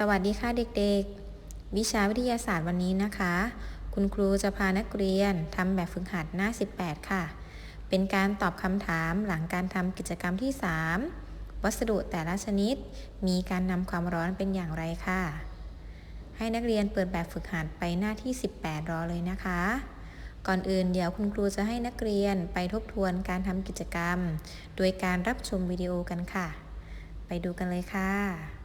สวัสดีค่ะเด็กๆ วิชาวิทยาศาสตร์วันนี้นะคะ คุณครูจะพานักเรียนทำแบบฝึกหัดหน้า 18 ค่ะ เป็นการตอบคำถามหลังการทำกิจกรรมที่ 3 วัสดุแต่ละชนิด มีการนำความร้อนเป็นอย่างไรค่ะ ให้นักเรียนเปิดแบบฝึกหัดไปหน้าที่ 18 รอเลยนะคะ ก่อนอื่นเดี๋ยวคุณครูจะให้นักเรียนไปทบทวนการทำกิจกรรม โดยการรับชมวิดีโอกันค่ะ ไปดูกันเลยค่ะ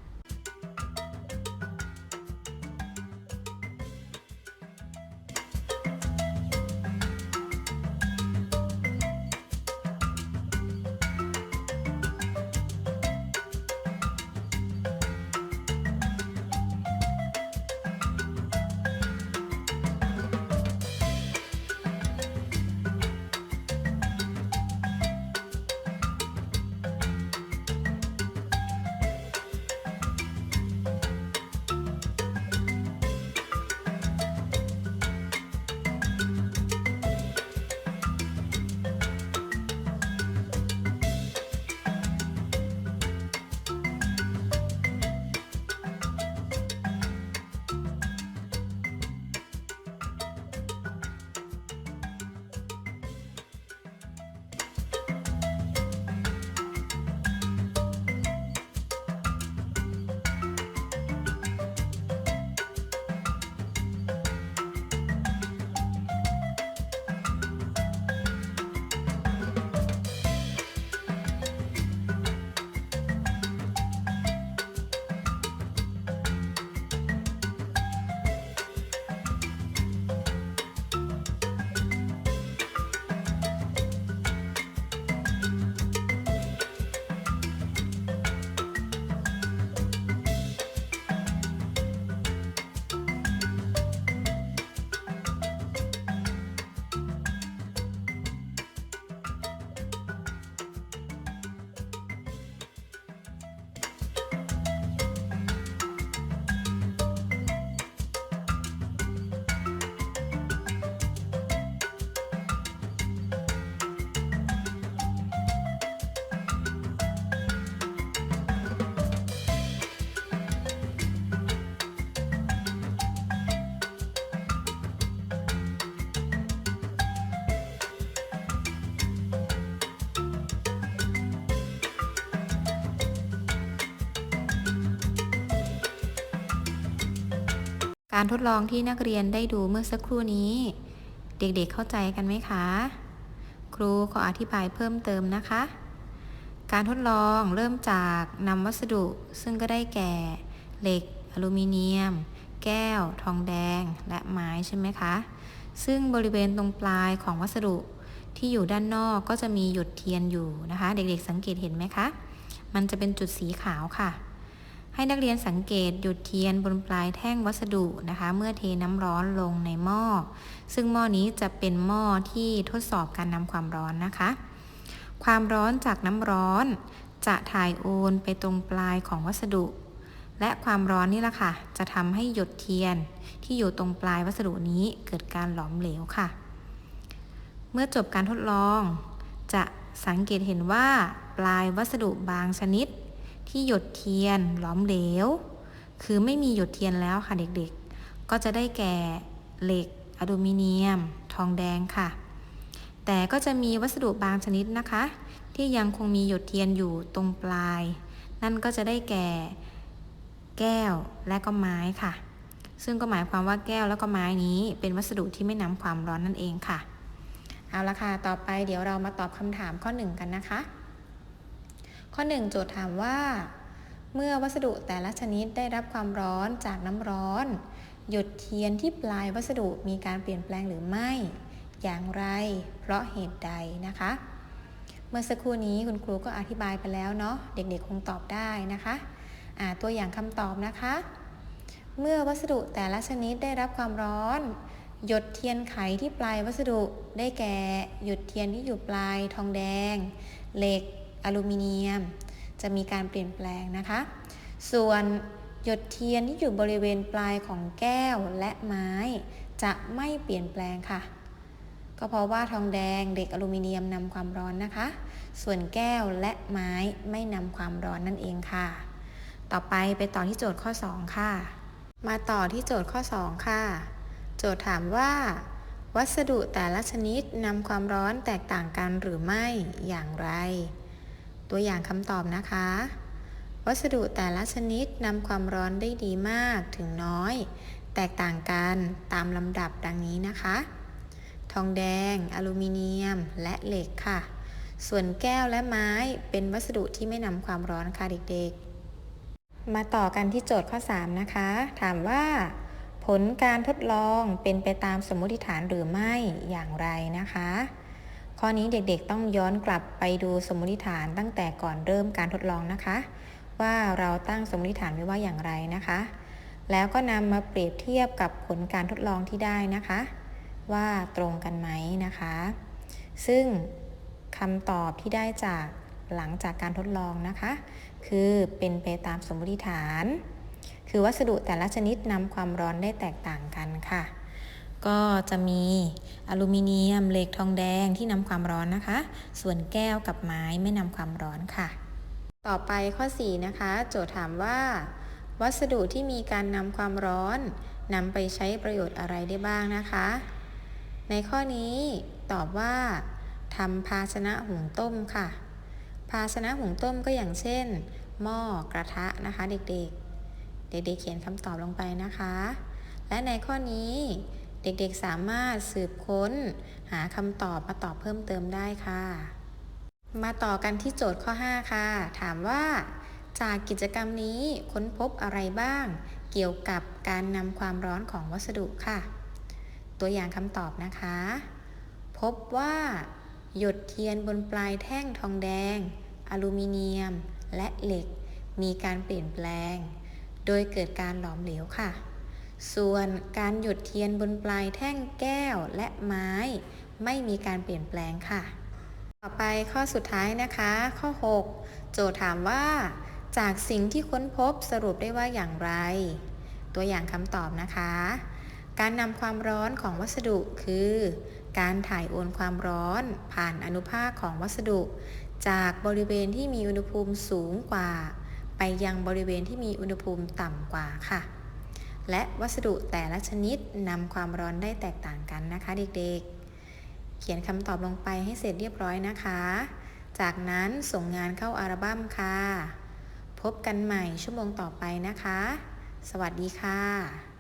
การทดลองที่นักเรียนได้ดูเมื่อสักครู่นี้ เด็กๆเข้าใจกันไหมคะ ครูขออธิบายเพิ่มเติมนะคะ การทดลองเริ่มจากนำวัสดุซึ่งก็ได้แก่ เหล็ก อลูมิเนียม แก้ว ทองแดง และไม้ใช่ไหมคะ ซึ่งบริเวณตรงปลายของวัสดุที่อยู่ด้านนอกก็จะมีหยดเทียนอยู่นะคะ เด็กๆสังเกตเห็นไหมคะ มันจะเป็นจุดสีขาวค่ะ ให้นักเรียนสังเกตหยุดเทียนบนปลายแท่งวัสดุนะคะ เมื่อเทน้ำร้อนลงในหม้อ ซึ่งหม้อนี้จะเป็นหม้อที่ทดสอบการนำความร้อนนะคะ ความร้อนจากน้ำร้อน จะถ่ายโอนไปตรงปลายของวัสดุ และความร้อนนี่แหละค่ะ จะทำให้หยดเทียนที่อยู่ตรงปลายวัสดุนี้เกิดการหลอมเหลวค่ะ เมื่อจบการทดลอง จะสังเกตเห็นว่าปลายวัสดุบางชนิด ที่หยดเทียนหลอมเหลว คือไม่มีหยดเทียนแล้วค่ะเด็กๆ ก็จะได้แก่เหล็กอลูมิเนียม ทองแดงค่ะ แต่ก็จะมีวัสดุบางชนิดนะคะ ที่ยังคงมีหยดเทียนอยู่ตรงปลาย นั่นก็จะได้แก่แก้วและก็ไม้ค่ะ ซึ่งก็หมายความว่าแก้วแล้วก็ไม้นี้ เป็นวัสดุที่ไม่นำความร้อนนั่นเองค่ะ เอาละค่ะ ต่อไปเดี๋ยวเรามาตอบคำถามข้อ1กันนะคะ ข้อ 1 โจทย์ถามว่า เมื่อวัสดุแต่ละชนิดได้รับความร้อนจากน้ำร้อน หยดเทียนที่ปลายวัสดุมีการเปลี่ยนแปลงหรือไม่ อย่างไร เพราะเหตุใดนะคะ เมื่อสักครู่นี้คุณครูก็อธิบายไปแล้วเนาะเด็กๆคงตอบได้นะคะะตัวอย่างคำตอบนะคะ เมื่อวัสดุแต่ละชนิดได้รับความร้อน หยดเทียนไขที่ปลายวัสดุได้แก่ หยดเทียนที่อยู่ปลายทองแดง เหล็ก อลูมิเนียม จะมีการเปลี่ยนแปลงนะคะ ส่วนหยดเทียนที่อยู่บริเวณปลายของแก้วและไม้ จะไม่เปลี่ยนแปลงค่ะ ก็เพราะว่าทองแดงเหล็กอลูมิเนียมนำความร้อนนะคะ ส่วนแก้วและไม้ไม่นำความร้อนนั่นเองค่ะ ต่อไปไปต่อที่โจทย์ข้อ 2 ค่ะ มาต่อที่โจทย์ข้อ 2 ค่ะ โจทย์ถามว่า วัสดุแต่ละชนิดนำความร้อนแตกต่างกันหรือไม่อย่างไร ตัวอย่างคำตอบนะคะ วัสดุแต่ละชนิดนำความร้อนได้ดีมากถึงน้อย แตกต่างกันตามลำดับดังนี้นะคะ ทองแดง อลูมิเนียม และเหล็กค่ะ ส่วนแก้วและไม้เป็นวัสดุที่ไม่นำความร้อนค่ะเด็กๆ มาต่อกันที่โจทย์ข้อ 3 นะคะ ถามว่า ผลการทดลองเป็นไปตามสมมติฐานหรือไม่อย่างไรนะคะ ข้อนี้เด็กๆต้องย้อนกลับไปดูสมมติฐานตั้งแต่ก่อนเริ่มการทดลองนะคะ ว่าเราตั้งสมมติฐานไว้ว่าอย่างไรนะคะ แล้วก็นำมาเปรียบเทียบกับผลการทดลองที่ได้นะคะ ว่าตรงกันไหมนะคะ ซึ่งคำตอบที่ได้จากหลังจากการทดลองนะคะ คือเป็นไปตามสมมติฐาน คือวัสดุแต่ละชนิดนำความร้อนได้แตกต่างกันค่ะ ก็จะมีอลูมิเนียมเหล็กทองแดงที่นำความร้อนนะคะ ส่วนแก้วกับไม้ไม่นำความร้อนค่ะ ต่อไปข้อ 4 นะคะ โจทย์ถามว่า วัสดุที่มีการนำความร้อนนำไปใช้ประโยชน์อะไรได้บ้างนะคะ ในข้อนี้ตอบว่าทำภาชนะหุงต้มค่ะ ภาชนะหุงต้มก็อย่างเช่น หม้อกระทะนะคะเด็กๆ เด็กๆเขียนคำตอบลงไปนะคะ และในข้อนี้ เด็กๆสามารถสืบค้น หาคำตอบมาตอบเพิ่มเติมได้ค่ะ มาต่อกันที่โจทย์ข้อ 5 ค่ะ ถามว่า จากกิจกรรมนี้ค้นพบอะไรบ้าง เกี่ยวกับการนำความร้อนของวัสดุค่ะ ตัวอย่างคำตอบนะคะ พบว่า หยดเทียนบนปลายแท่งทองแดง อลูมิเนียม และเหล็ก มีการเปลี่ยนแปลง โดยเกิดการหลอมเหลวค่ะ ส่วนการหยดเทียนบนปลายแท่งแก้วและไม้ ไม่มีการเปลี่ยนแปลงค่ะ ต่อไปข้อสุดท้ายนะคะ ข้อ 6 โจทย์ถามว่า จากสิ่งที่ค้นพบสรุปได้ว่าอย่างไร ตัวอย่างคำตอบนะคะ การนำความร้อนของวัสดุคือ การถ่ายโอนความร้อนผ่านอนุภาคของวัสดุ จากบริเวณที่มีอุณหภูมิสูงกว่า ไปยังบริเวณที่มีอุณหภูมิต่ำกว่าค่ะ และวัสดุแต่ละชนิดนำความร้อนได้แตกต่างกันนะคะเด็กๆ เขียนคำตอบลงไปให้เสร็จเรียบร้อยนะคะ จากนั้นส่งงานเข้าอัลบั้มค่ะ พบกันใหม่ชั่วโมงต่อไปนะคะ สวัสดีค่ะ